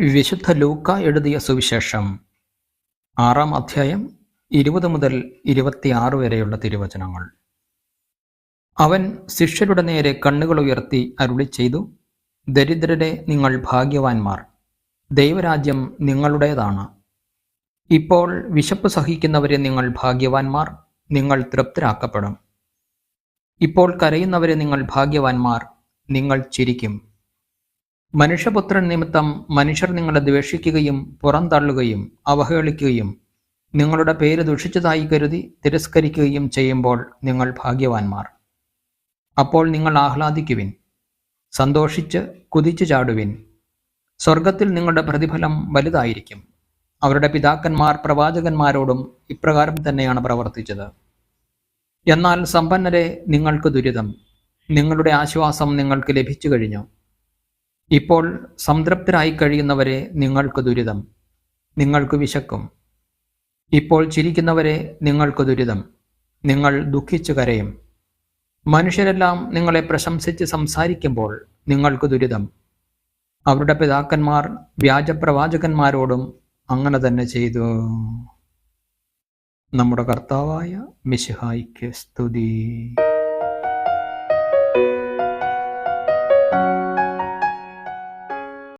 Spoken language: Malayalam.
വിശുദ്ധ ലൂക്ക എഴുതിയ സുവിശേഷം. ആറാം അധ്യായം ഇരുപത് മുതൽ ഇരുപത്തിയാറ് വരെയുള്ള തിരുവചനങ്ങൾ. അവൻ ശിഷ്യരുടെ നേരെ കണ്ണുകൾ ഉയർത്തി അരുളി ചെയ്തു ദരിദ്രരെ നിങ്ങൾ ഭാഗ്യവാന്മാർ. ദൈവരാജ്യം നിങ്ങളുടേതാണ്. ഇപ്പോൾ വിശപ്പ് സഹിക്കുന്നവരെ നിങ്ങൾ ഭാഗ്യവാന്മാർ നിങ്ങൾ തൃപ്തരാക്കപ്പെടും. ഇപ്പോൾ കരയുന്നവരെ നിങ്ങൾ ഭാഗ്യവാന്മാർ നിങ്ങൾ ചിരിക്കും. മനുഷ്യപുത്രൻ നിമിത്തം മനുഷ്യർ നിങ്ങളെ ദ്വേഷിക്കുകയും പുറന്തള്ളുകയും അവഹേളിക്കുകയും നിങ്ങളുടെ പേര് ദുഷിച്ചതായി കരുതി തിരസ്കരിക്കുകയും ചെയ്യുമ്പോൾ നിങ്ങൾ ഭാഗ്യവാന്മാർ. അപ്പോൾ നിങ്ങൾ ആഹ്ലാദിക്കുവിൻ സന്തോഷിച്ച് കുതിച്ചു ചാടുവിൻ. സ്വർഗത്തിൽ നിങ്ങളുടെ പ്രതിഫലം വലുതായിരിക്കും. അവരുടെ പിതാക്കന്മാർ പ്രവാചകന്മാരോടും ഇപ്രകാരം തന്നെയാണ് പ്രവർത്തിച്ചത്. എന്നാൽ സമ്പന്നരെ നിങ്ങൾക്ക് ദുരിതം നിങ്ങളുടെ ആശ്വാസം നിങ്ങൾക്ക് ലഭിച്ചു കഴിഞ്ഞു. ഇപ്പോൾ സംതൃപ്തരായി കഴിയുന്നവരെ നിങ്ങൾക്ക് ദുരിതം നിങ്ങൾക്ക് വിശക്കും. ഇപ്പോൾ ചിരിക്കുന്നവരെ നിങ്ങൾക്ക് ദുരിതം നിങ്ങൾ ദുഃഖിച്ചു കരയും. മനുഷ്യരെല്ലാം നിങ്ങളെ പ്രശംസിച്ച് സംസാരിക്കുമ്പോൾ നിങ്ങൾക്ക് ദുരിതം. അവരുടെ പിതാക്കന്മാർ വ്യാജപ്രവാചകന്മാരോടും അങ്ങനെ തന്നെ ചെയ്തു. നമ്മുടെ കർത്താവായ മിശിഹായിക്ക് സ്തുതി.